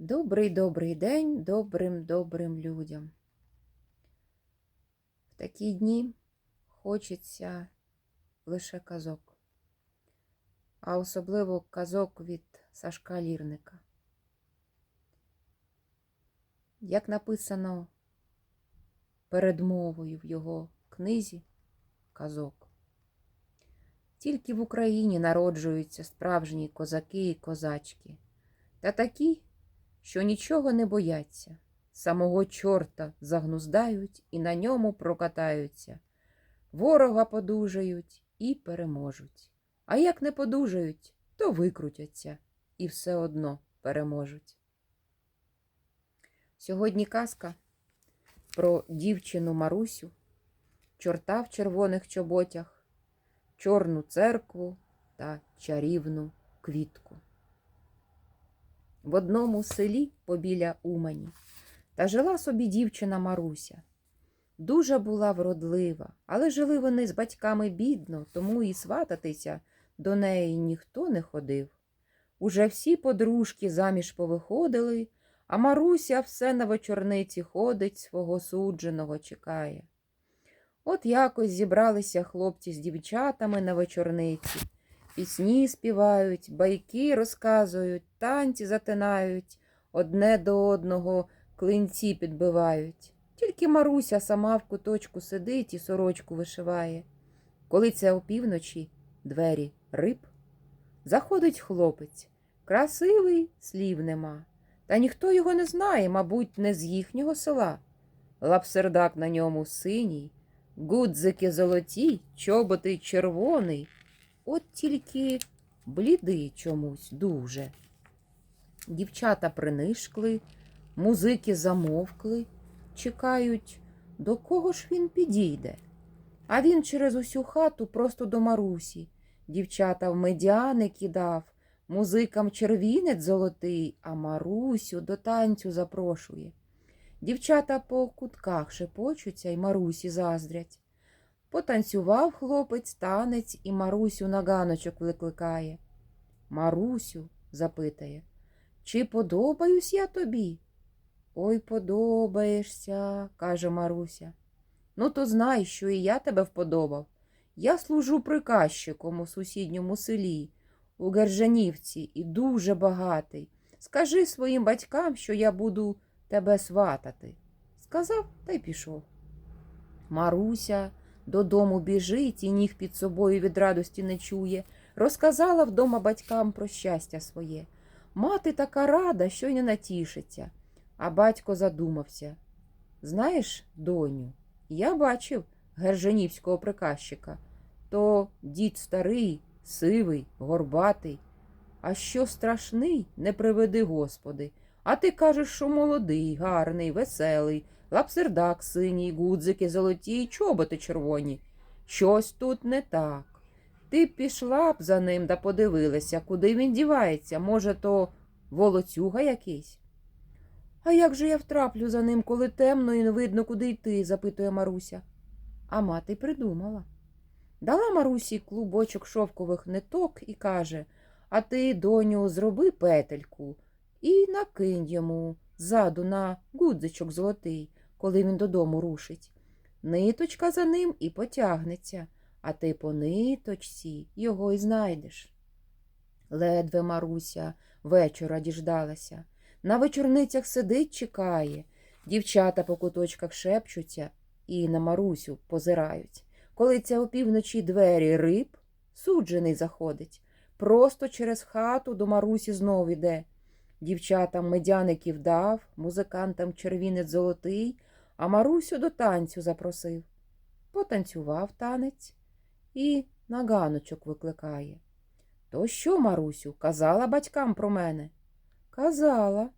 Добрий добрий день добрим добрим людям. В такі дні хочеться лише казок, а особливо казок від Сашка Лірника. Як написано передмовою в його книзі казок. Тільки в Україні народжуються справжні козаки і козачки, та такі, що нічого не бояться, самого чорта загнуздають і на ньому прокатаються, ворога подужають і переможуть. А як не подужають, то викрутяться і все одно переможуть. Сьогодні казка про дівчину Марусю, чорта в червоних чоботях, чорну церкву та чарівну квітку в одному селі побіля Умані. Та жила собі дівчина Маруся. Дуже була вродлива, але жили вони з батьками бідно, тому і свататися до неї ніхто не ходив. Уже всі подружки заміж повиходили, а Маруся все на вечорниці ходить, свого судженого чекає. От якось зібралися хлопці з дівчатами на вечорниці. Пісні співають, байки розказують, танці затинають, одне до одного клинці підбивають. Тільки Маруся сама в куточку сидить і сорочку вишиває. Коли це опівночі двері риб, заходить хлопець. Красивий слів нема. Та ніхто його не знає, мабуть, не з їхнього села. Лапсердак на ньому синій, гудзики золоті, чоботи червоний. От тільки блідий чомусь дуже. Дівчата принишкли, музики замовкли, чекають, до кого ж він підійде. А він через усю хату просто до Марусі. Дівчата в медяни кидав, музикам червінець золотий, а Марусю до танцю запрошує. Дівчата по кутках шепочуться й Марусі заздрять. Потанцював хлопець танець і Марусю на ганочок викликає. Марусю, запитає, чи подобаюсь я тобі? Ой, подобаєшся, каже Маруся. Ну, то знай, що і я тебе вподобав. Я служу приказчиком у сусідньому селі, у Гержанівці, і дуже багатий. Скажи своїм батькам, що я буду тебе сватати. Сказав та й пішов. Маруся додому біжить і ніг під собою від радості не чує. Розказала вдома батькам про щастя своє. Мати така рада, що й не натішиться. А батько задумався. Знаєш, доню, я бачив гержанівського приказчика. То дід старий, сивий, горбатий. А що страшний, не приведи, Господи. А ти кажеш, що молодий, гарний, веселий, лапсердак синій, гудзики золоті й чоботи червоні. Щось тут не так. Ти пішла б за ним да подивилася, куди він дівається. Може, то волоцюга якийсь? А як же я втраплю за ним, коли темно і не видно, куди йти? запитує Маруся. А мати придумала. Дала Марусі клубочок шовкових ниток і каже А ти, доню, зроби петельку і накинь йому ззаду на гудзичок золотий, коли він додому рушить. Ниточка за ним і потягнеться, а ти по ниточці його й знайдеш. Ледве Маруся вечора діждалася. На вечорницях сидить, чекає. Дівчата по куточках шепчуться і на Марусю позирають. Коли ця опівночі двері риб, суджений заходить. Просто через хату до Марусі знов іде. Дівчатам медяників дав, музикантам червінець золотий, а Марусю до танцю запросив. Потанцював танець і на ганочок викликає. То що, Марусю, казала батькам про мене? Казала.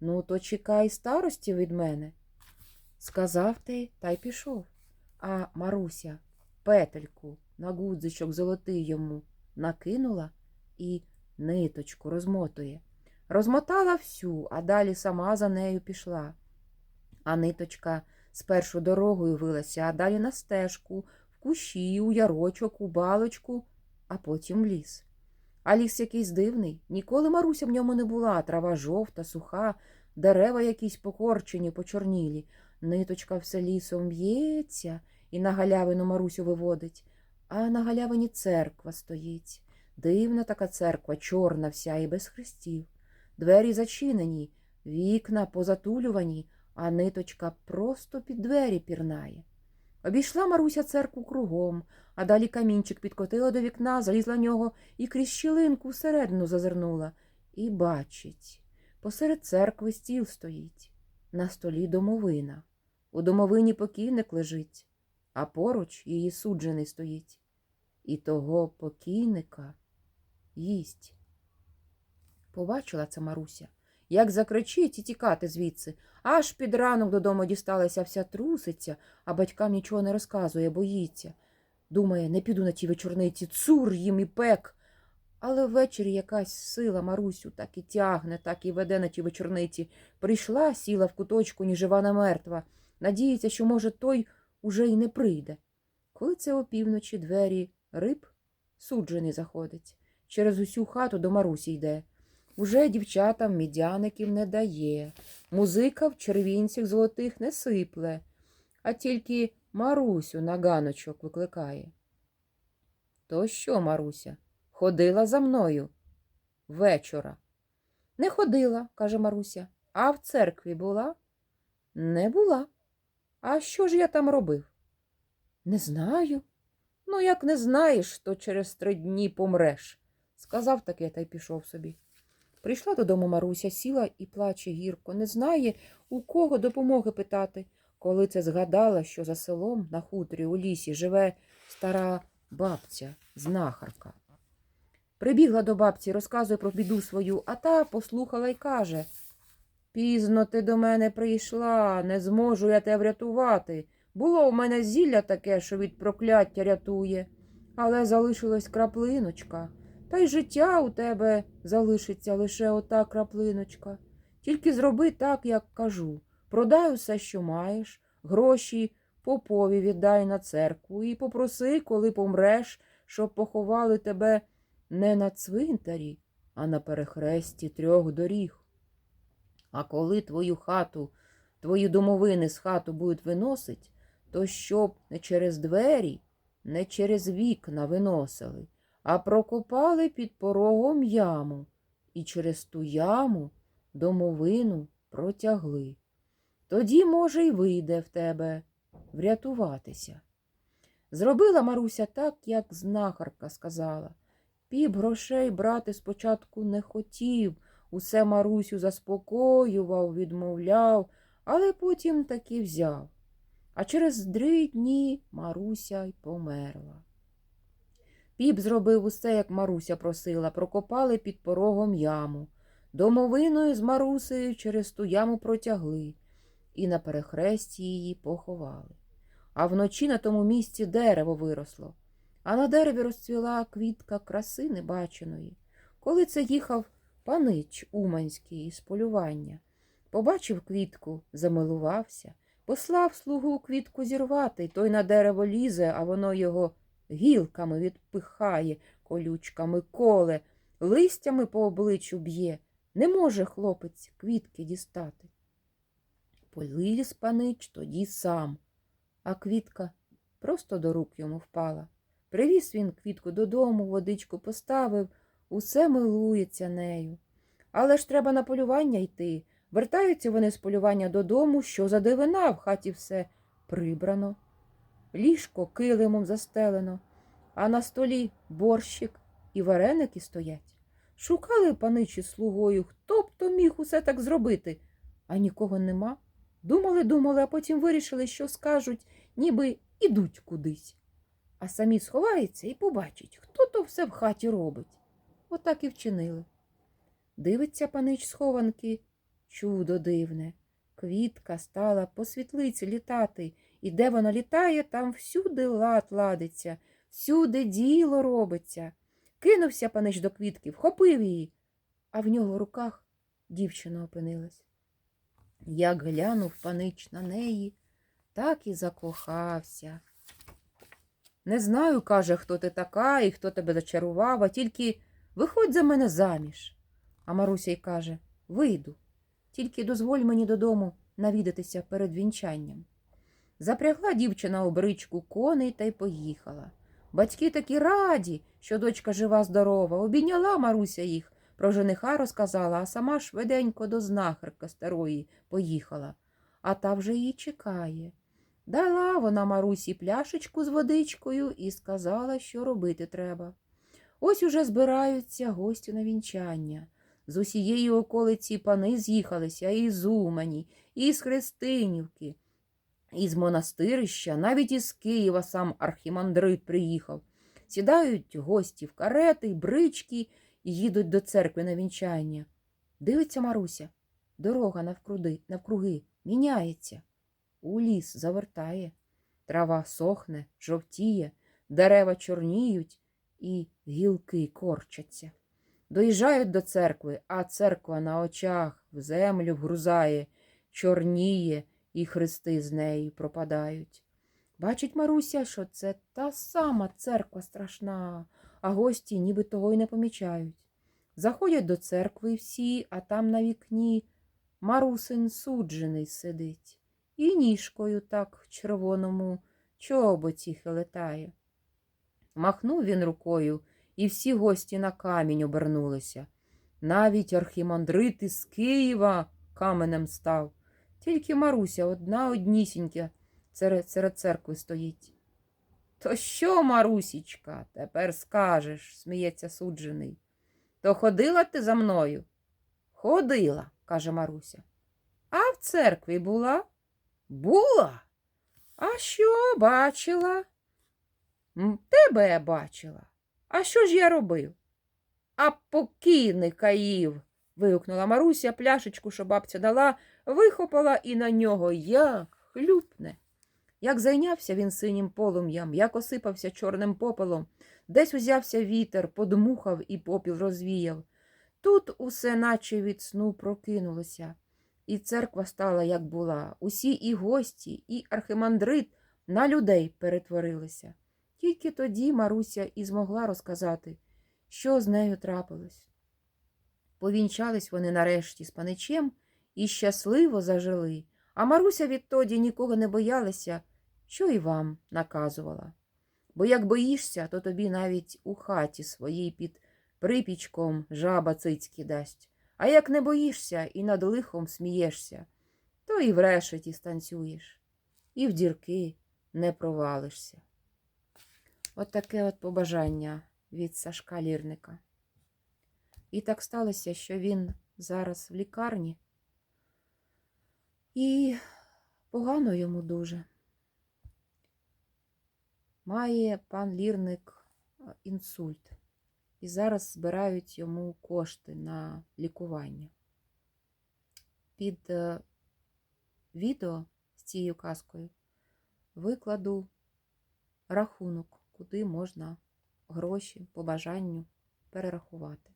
Ну, то чекай старості від мене. Сказав ти та й пішов. А Маруся петельку на гудзичок золотий йому накинула і ниточку розмотує. Розмотала всю, а далі сама за нею пішла. А ниточка спершу дорогою вилася, а далі на стежку, в кущі, у ярочок, у балочку, а потім ліс. А ліс якийсь дивний. Ніколи Маруся в ньому не була. Трава жовта, суха, дерева якісь покорчені, почорнілі. Ниточка все лісом б'ється і на галявину Марусю виводить. А на галявині церква стоїть. Дивна така церква, чорна вся і без хрестів. Двері зачинені, вікна позатулювані, а ниточка просто під двері пірнає. Обійшла Маруся церкву кругом, а далі камінчик підкотила до вікна, залізла нього і крізь щілинку всередину зазирнула. І бачить, посеред церкви стіл стоїть, на столі домовина. У домовині покійник лежить, а поруч її суджений стоїть. І того покійника їсть. Побачила це Маруся, як закричить і тікати звідси. Аж під ранок додому дісталася вся труситься, а батькам нічого не розказує, боїться. Думає, не піду на ті вечорниці, цур їм і пек. Але ввечері якась сила Марусю так і тягне, так і веде на ті вечорниці. Прийшла, сіла в куточку, ні жива, не мертва. Надіється, що, може, той уже й не прийде. Коли це опівночі двері риб, суджений заходить. Через усю хату до Марусі йде. Уже дівчатам мідяників не дає, музика в червінцях золотих не сипле, а тільки Марусю на ганочок викликає. То що, Маруся, ходила за мною вечора? Не ходила, каже Маруся, а в церкві була? Не була. А що ж я там робив? Не знаю. Ну, як не знаєш, то через три дні помреш. Сказав таке та й пішов собі. Прийшла додому Маруся, сіла і плаче гірко, не знає, у кого допомоги питати. Коли це згадала, що за селом на хуторі у лісі живе стара бабця, знахарка. Прибігла до бабці, розказує про біду свою, а та послухала й каже Пізно ти до мене прийшла, не зможу я тебе врятувати. Було в мене зілля таке, що від прокляття рятує, але залишилась краплиночка. Та й життя у тебе залишиться лише ота краплиночка. Тільки зроби так, як кажу. Продай усе, що маєш, гроші попові віддай на церкву і попроси, коли помреш, щоб поховали тебе не на цвинтарі, а на перехресті трьох доріг. А коли твою хату, твої домовини з хату будуть виносить, то щоб не через двері, не через вікна виносили, а прокопали під порогом яму, і через ту яму домовину протягли. Тоді, може, й вийде в тебе врятуватися. Зробила Маруся так, як знахарка сказала. Піп грошей брати спочатку не хотів, усе Марусю заспокоював, відмовляв, але потім таки взяв. А через три дні Маруся й померла. Піп зробив усе, як Маруся просила, прокопали під порогом яму. Домовиною з Марусею через ту яму протягли і на перехресті її поховали. А вночі на тому місці дерево виросло, а на дереві розцвіла квітка краси небаченої. Коли це їхав панич Уманський із полювання, побачив квітку, замилувався, послав слугу квітку зірвати, той на дерево лізе, а воно його гілками відпихає, колючками коле, листями по обличчю б'є. Не може хлопець квітки дістати. Поліз панич тоді сам, а квітка просто до рук йому впала. Привіз він квітку додому, водичку поставив, усе милується нею. Але ж треба на полювання йти. Вертаються вони з полювання додому, що за дивина в хаті все прибрано. Ліжко килимом застелено, а на столі борщик і вареники стоять. Шукали паничі слугою, хто б то міг усе так зробити, а нікого нема. Думали, думали, а потім вирішили, що скажуть, ніби ідуть кудись. А самі сховаються і побачать, хто то все в хаті робить. Отак і вчинили. Дивиться панич схованки, чудо дивне. Квітка стала по світлиці літати, і де вона літає, там всюди лад ладиться, всюди діло робиться. Кинувся панич до квітки, вхопив її, а в нього в руках дівчина опинилась. Як глянув панич на неї, так і закохався. Не знаю, каже, хто ти така і хто тебе зачарував, а тільки Виходь за мене заміж. А Маруся й каже Вийду, тільки дозволь мені додому навідатися перед вінчанням. Запрягла дівчина у бричку коней та й поїхала. Батьки такі раді, що дочка жива здорова. Обійняла Маруся їх, про жениха розказала, а сама швиденько до знахарки старої поїхала, а та вже її чекає. Дала вона Марусі пляшечку з водичкою і сказала, що робити треба. Ось уже збираються гості на вінчання. З усієї околиці пани з'їхалися і з Умані, і з Христинівки, і з монастирища, навіть із Києва сам архімандрит приїхав. Сідають гості в карети брички і їдуть до церкви на вінчання. Дивиться Маруся, дорога навкруги, навкруги міняється. У ліс завертає, трава сохне, жовтіє, дерева чорніють і гілки корчаться. Доїжджають до церкви, а церква на очах в землю вгрузає, чорніє, і хрести з нею пропадають. Бачить Маруся, що це та сама церква страшна, а гості ніби того й не помічають. Заходять до церкви всі, а там на вікні Марусин суджений сидить і ніжкою так червоному чоботі хилетає. Махнув він рукою, і всі гості на камінь обернулися. Навіть архімандрит із Києва каменем став. Тільки Маруся одна однісінька серед, церкви стоїть. То що, Марусічка, тепер скажеш, сміється суджений. То ходила ти за мною? Ходила, каже Маруся. А в церкві була? Була. А що бачила? Тебе бачила. А що ж я робив? А покійника їв. вигукнула Маруся, пляшечку, що бабця дала, вихопала і на нього як хлюпне. Як зайнявся він синім полум'ям, як осипався чорним попелом, десь узявся вітер, подмухав і попіл розвіяв. Тут усе наче від сну прокинулося, і церква стала, як була. Усі і гості, і архимандрит на людей перетворилися. Тільки тоді Маруся і змогла розказати, що з нею трапилось. Повінчались вони нарешті з паничем і щасливо зажили, а Маруся відтоді нікого не боялася, що й вам наказувала. Бо як боїшся, то тобі навіть у хаті своїй під припічком жаба цицьки дасть. А як не боїшся і над лихом смієшся, то і в решеті станцюєш, і в дірки не провалишся. От таке от побажання від Сашка Лірника. І так сталося, що він зараз в лікарні, і погано йому дуже. Має пан Лірник е, інсульт, і зараз збирають йому кошти на лікування. Під е, відео з цією казкою викладу рахунок, куди можна гроші по бажанню перерахувати.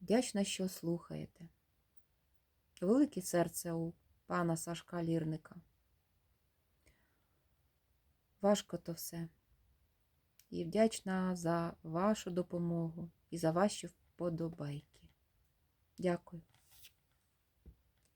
Вдячна, що слухаєте. Велике серце у пана Сашка Лірника. Важко то все. І вдячна за вашу допомогу і за ваші вподобайки. Дякую.